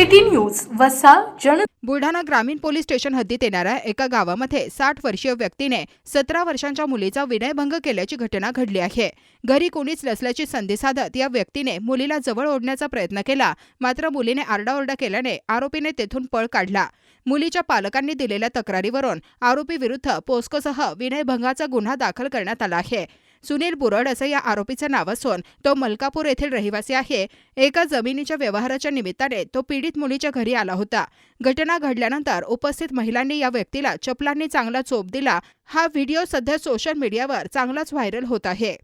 City news वसा जन बुलढाणा ग्रामीण पोलीस स्टेशन हद्दीत येणाऱ्या एका गावामध्ये साठ वर्षीय व्यक्तीने सतरा वर्षांच्या मुलीचा विनयभंग केल्याची घटना घडली आहे. घरी कोणीच नसल्याची संधी साधत या व्यक्तीने मुलीला जवळ ओढण्याचा प्रयत्न केला मात्र मुलीने आरडाओरडा केल्याने आरोपीने तेथून पळ काढला. मुलीच्या पालकांनी दिलेल्या तक्रारीवरून आरोपी विरुद्ध पोस्कोसह विनयभंगाचा गुन्हा दाखल करण्यात आला आहे. सुनील बुरड असं या आरोपीचं नाव असून तो मलकापूर येथील रहिवासी आहे. एका जमिनीच्या व्यवहाराच्या निमित्ताने तो पीडित मुलीच्या घरी आला होता. घटना घडल्यानंतर उपस्थित महिलांनी या व्यक्तीला चपलांनी चांगला चोप दिला. हा व्हिडिओ सध्या सोशल मीडियावर चांगलाच व्हायरल होत आहे.